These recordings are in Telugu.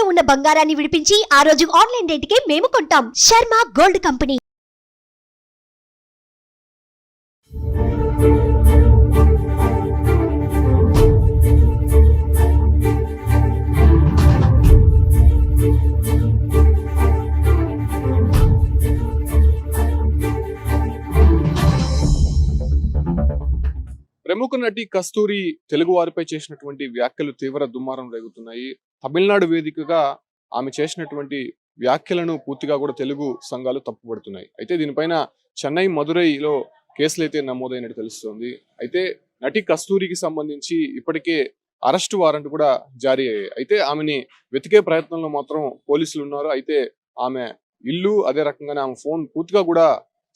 తాకట్టులో ఉన్న బంగారాన్ని విడిపించి ఆ రోజు ఆన్లైన్ రేటుకే మేము కొంటాం. Sharma gold company. ప్రముఖ నటి కస్తూరి తెలుగు వారిపై చేసినటువంటి వ్యాఖ్యలు తీవ్ర దుమారం రేగుతున్నాయి. తమిళనాడు వేదికగా ఆమె చేసినటువంటి వ్యాఖ్యలను పూర్తిగా కూడా తెలుగు సంఘాలు తప్పుపడుతున్నాయి. అయితే దీనిపైన చెన్నై మదురైలో కేసులు అయితే నమోదైనట్టు తెలుస్తోంది. అయితే నటి కస్తూరికి సంబంధించి ఇప్పటికే అరెస్ట్ వారెంట్ కూడా జారీ అయ్యాయి. అయితే ఆమెని వెతికే ప్రయత్నంలో మాత్రం పోలీసులు ఉన్నారు. అయితే ఆమె ఇల్లు అదే రకంగానే ఆమె ఫోన్ పూర్తిగా కూడా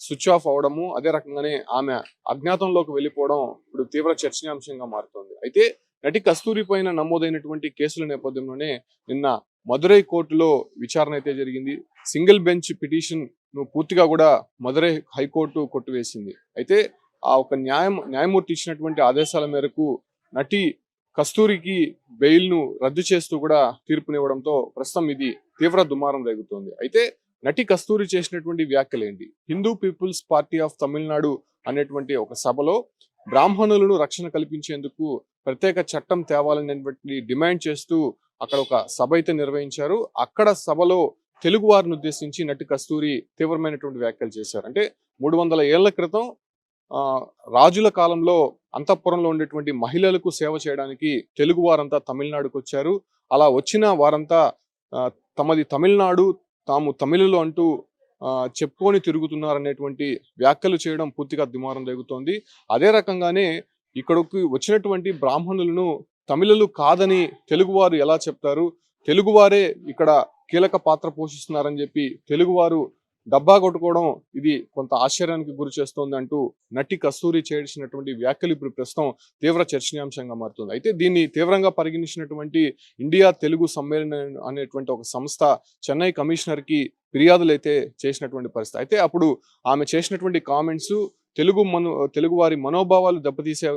స్విచ్ ఆఫ్ అవడము అదే రకంగానే ఆమె అజ్ఞాతంలోకి వెళ్ళిపోవడం ఇప్పుడు తీవ్ర చర్చనీయాంశంగా మారుతోంది. అయితే నటి కస్తూరి పైన నమోదైనటువంటి కేసుల నేపథ్యంలోనే నిన్న మదురై కోర్టులో విచారణ అయితే జరిగింది. సింగిల్ బెంచ్ పిటిషన్ను పూర్తిగా కూడా మదురై హైకోర్టు కొట్టివేసింది. అయితే ఆ ఒక న్యాయం న్యాయమూర్తి ఇచ్చినటువంటి ఆదేశాల మేరకు నటి కస్తూరికి బెయిల్ను రద్దు చేస్తూ కూడా తీర్పునివ్వడంతో ప్రస్తుతం ఇది తీవ్ర దుమారం రేగుతోంది. అయితే నటి కస్తూరి చేసినటువంటి వ్యాఖ్యలు ఏంటి Hindu people's party of Tamil Nadu అనేటువంటి ఒక సభలో బ్రాహ్మణులను రక్షణ కల్పించేందుకు ప్రత్యేక చట్టం తేవాలని డిమాండ్ చేస్తూ అక్కడ ఒక సభ అయితే నిర్వహించారు. అక్కడ సభలో తెలుగు వారిని ఉద్దేశించి నటి కస్తూరి తీవ్రమైనటువంటి వ్యాఖ్యలు చేశారు. అంటే మూడు వందల ఏళ్ళ క్రితం రాజుల కాలంలో అంతఃపురంలో ఉండేటువంటి మహిళలకు సేవ చేయడానికి తెలుగు వారంతా తమిళనాడుకు వచ్చారు అలా వచ్చిన వారంతా తమది తమిళనాడు తాము తమిళలో అంటూ చెప్పుకొని తిరుగుతున్నారనేటువంటి వ్యాఖ్యలు చేయడం పూర్తిగా దుమారం రేగుతోంది. అదే రకంగానే ఇక్కడికి వచ్చినటువంటి బ్రాహ్మణులను తమిళలు కాదని తెలుగువారు ఎలా చెప్తారు? తెలుగువారే ఇక్కడ కీలక పాత్ర పోషిస్తున్నారని చెప్పి తెలుగువారు డబ్బా కొట్టుకోవడం ఇది కొంత ఆశ్చర్యానికి గురి చేస్తోంది అంటూ నటి కస్తూరి చేసినటువంటి వ్యాఖ్యలు ఇప్పుడు ప్రస్తుతం తీవ్ర చర్చనీయాంశంగా మారుతుంది. అయితే దీన్ని తీవ్రంగా పరిగణించినటువంటి ఇండియా తెలుగు సమ్మేళనం అనేటువంటి ఒక సంస్థ చెన్నై కమిషనర్కి ఫిర్యాదులు అయితే చేసినటువంటి పరిస్థితి. అయితే అప్పుడు ఆమె చేసినటువంటి కామెంట్స్ తెలుగు మను తెలుగు వారి మనోభావాలు దెబ్బతీసే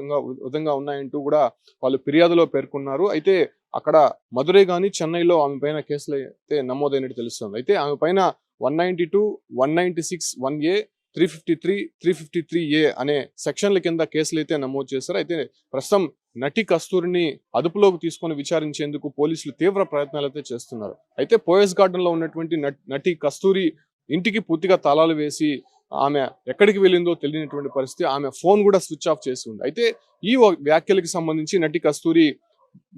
విధంగా- ఉన్నాయంటూ కూడా వాళ్ళు ఫిర్యాదులో పేర్కొన్నారు. అయితే అక్కడ మదురై కానీ చెన్నైలో ఆమె పైన కేసులు అయితే నమోదైనట్టు తెలుస్తుంది. అయితే ఆమె పైన one ninety two one ninety six one A three fifty three three fifty three A అనే సెక్షన్ల కింద కేసులు అయితే నమోదు చేశారు. అయితే ప్రస్తుతం నటి కస్తూరిని అదుపులోకి తీసుకొని విచారించేందుకు పోలీసులు తీవ్ర ప్రయత్నాలు అయితే చేస్తున్నారు. అయితే పోయస్ గార్డెన్లో ఉన్నటువంటి నటి కస్తూరి ఇంటికి పూర్తిగా తాళాలు వేసి ఆమె ఎక్కడికి వెళ్ళిందో తెలియనటువంటి పరిస్థితి. ఆమె ఫోన్ కూడా స్విచ్ ఆఫ్ చేసి ఉంది. అయితే ఈ వ్యాఖ్యలకు సంబంధించి నటి కస్తూరి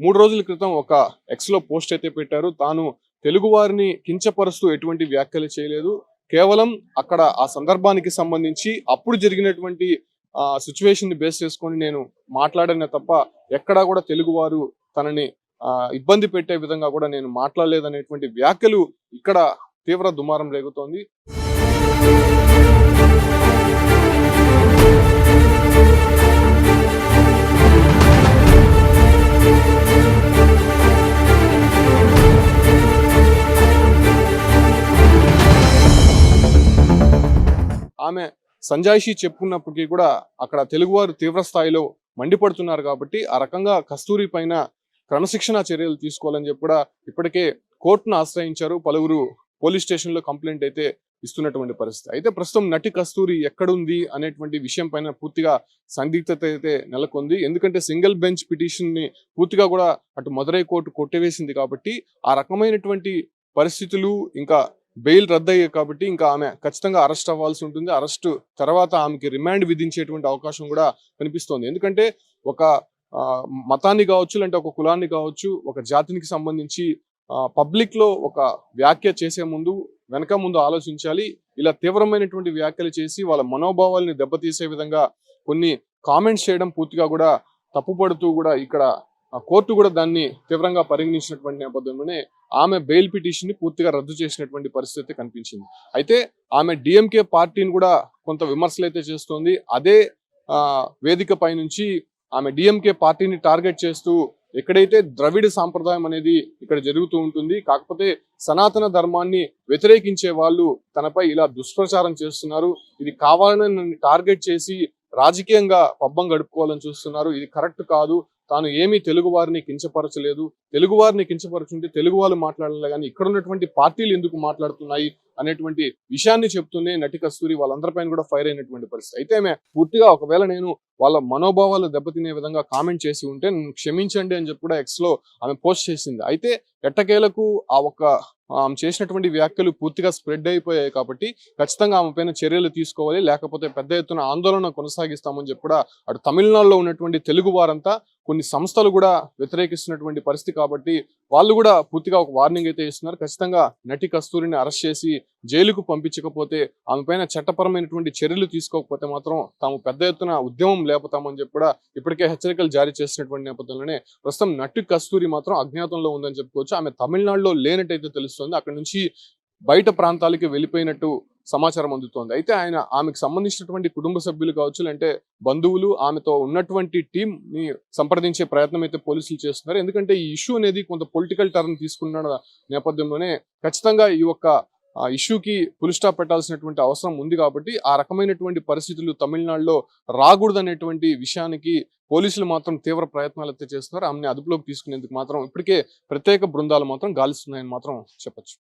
మూడు రోజుల క్రితం ఒక ఎక్స్లో పోస్ట్ అయితే పెట్టారు. తాను తెలుగు వారిని కించపరుస్తూ ఎటువంటి వ్యాఖ్యలు చేయలేదు. కేవలం అక్కడ ఆ సందర్భానికి సంబంధించి అప్పుడు జరిగినటువంటి ఆ సిచ్యువేషన్ని బేస్ చేసుకొని నేను మాట్లాడానే తప్ప ఎక్కడా కూడా తెలుగువారు తనని ఇబ్బంది పెట్టే విధంగా కూడా నేను మాట్లాడలేదనేటువంటి వ్యాఖ్యలు ఇక్కడ తీవ్ర దుమారం రేగుతోంది. ఆమె సంజాయిషి చెప్పుకున్నప్పటికీ కూడా అక్కడ తెలుగువారు తీవ్ర స్థాయిలో మండిపడుతున్నారు కాబట్టి ఆ రకంగా కస్తూరి పైన క్రమశిక్షణ చర్యలు తీసుకోవాలని చెప్పి కూడా ఇప్పటికే కోర్టును ఆశ్రయించారు. పలువురు పోలీస్ స్టేషన్లో కంప్లైంట్ అయితే ఇస్తున్నటువంటి పరిస్థితి. అయితే ప్రస్తుతం నటి కస్తూరి ఎక్కడుంది అనేటువంటి విషయం పైన పూర్తిగా సందిగ్ధత అయితే నెలకొంది. ఎందుకంటే సింగిల్ బెంచ్ పిటిషన్ని పూర్తిగా కూడా అటు మదురై కోర్టు కొట్టివేసింది కాబట్టి ఆ రకమైనటువంటి పరిస్థితులు ఇంకా బెయిల్ రద్దయ్యాయి కాబట్టి ఇంకా ఆమె ఖచ్చితంగా అరెస్ట్ అవ్వాల్సి ఉంటుంది. అరెస్ట్ తర్వాత ఆమెకి రిమాండ్ విధించేటువంటి అవకాశం కూడా కనిపిస్తోంది. ఎందుకంటే ఒక ఆ, మతాన్ని కావచ్చు లేదంటే ఒక కులాన్ని కావచ్చు ఒక జాతినికి సంబంధించి పబ్లిక్లో ఒక వ్యాఖ్య చేసే ముందు వెనక ముందు ఆలోచించాలి. ఇలా తీవ్రమైనటువంటి వ్యాఖ్యలు చేసి వాళ్ళ మనోభావాల్ని దెబ్బతీసే విధంగా కొన్ని కామెంట్స్ చేయడం పూర్తిగా కూడా తప్పుపడుతూ కూడా ఇక్కడ కోర్టు కూడా దాన్ని తీవ్రంగా పరిగణించినటువంటి నేపథ్యంలోనే ఆమె బెయిల్ పిటిషన్ని పూర్తిగా రద్దు చేసినటువంటి పరిస్థితి కనిపించింది. అయితే ఆమె డిఎంకే పార్టీని కూడా కొంత విమర్శలు అయితే చేస్తోంది. అదే ఆ వేదిక పై నుంచి ఆమె డిఎంకే పార్టీని టార్గెట్ చేస్తూ ఎక్కడైతే ద్రవిడ సాంప్రదాయం అనేది ఇక్కడ జరుగుతూ ఉంటుంది కాకపోతే సనాతన ధర్మాన్ని వ్యతిరేకించే వాళ్ళు తనపై ఇలా దుష్ప్రచారం చేస్తున్నారు. ఇది కావాలని టార్గెట్ చేసి రాజకీయంగా పబ్బం గడుపుకోవాలని చూస్తున్నారు. ఇది కరెక్ట్ కాదు. తాను ఏమీ తెలుగు వారిని కించపరచలేదు. తెలుగు వారిని కించపరచుంటే తెలుగు వాళ్ళు మాట్లాడాలి కానీ ఇక్కడ ఉన్నటువంటి పార్టీలు ఎందుకు మాట్లాడుతున్నాయి అనేటువంటి విషయాన్ని చెప్తూనే నటి కస్తూరి వాళ్ళందరిపైన కూడా ఫైర్ అయినటువంటి పరిస్థితి. అయితే ఆమె పూర్తిగా ఒకవేళ నేను వాళ్ళ మనోభావాలు దెబ్బతినే విధంగా కామెంట్ చేసి ఉంటే నన్ను క్షమించండి అని చెప్పి కూడా ఎక్స్లో ఆమె పోస్ట్ చేసింది. అయితే ఎట్టకేలకు ఆ ఒక్క ఆమె చేసినటువంటి వ్యాఖ్యలు పూర్తిగా స్ప్రెడ్ అయిపోయాయి కాబట్టి ఖచ్చితంగా ఆమె పైన చర్యలు తీసుకోవాలి. లేకపోతే పెద్ద ఎత్తున ఆందోళన కొనసాగిస్తామని చెప్పి కూడా అటు తమిళనాడులో ఉన్నటువంటి తెలుగు వారంతా కొన్ని సంస్థలు కూడా వ్యతిరేకిస్తున్నటువంటి పరిస్థితి కాబట్టి వాళ్ళు కూడా పూర్తిగా ఒక వార్నింగ్ అయితే ఇస్తున్నారు. ఖచ్చితంగా నటి కస్తూరిని అరెస్ట్ చేసి జైలుకు పంపించకపోతే ఆమె పైన చట్టపరమైనటువంటి చర్యలు తీసుకోకపోతే మాత్రం తాము పెద్ద ఎత్తున ఉద్యమం లేపుతామని చెప్పి కూడా ఇప్పటికే హెచ్చరికలు జారీ చేసినటువంటి నేపథ్యంలోనే ప్రస్తుతం నటి కస్తూరి మాత్రం అజ్ఞాతంలో ఉందని చెప్పుకోవచ్చు. ఆమె తమిళనాడులో లేనట్టయితే తెలుస్తుంది. అక్కడ నుంచి బయట ప్రాంతాలకి వెళ్ళిపోయినట్టు సమాచారం అందుతోంది. అయితే ఆయన ఆమెకు సంబంధించినటువంటి కుటుంబ సభ్యులు కావచ్చు అంటే బంధువులు ఆమెతో ఉన్నటువంటి టీం ని సంప్రదించే ప్రయత్నం అయితే పోలీసులు చేస్తున్నారు. ఎందుకంటే ఈ ఇష్యూ అనేది కొంత పొలిటికల్ టర్న్ తీసుకున్న నేపథ్యంలోనే ఖచ్చితంగా ఈ యొక్క ఆ ఇష్యూకి ఫుల్ స్టాప్ పెట్టాల్సినటువంటి అవసరం ఉంది కాబట్టి ఆ రకమైనటువంటి పరిస్థితులు తమిళనాడులో రాకూడదనేటువంటి విషయానికి పోలీసులు మాత్రం తీవ్ర ప్రయత్నాలు అయితే చేస్తున్నారు. ఆమెని అదుపులోకి తీసుకునేందుకు మాత్రం ఇప్పటికే ప్రత్యేక బృందాలు మాత్రం గాలిస్తున్నాయని మాత్రం చెప్పొచ్చు.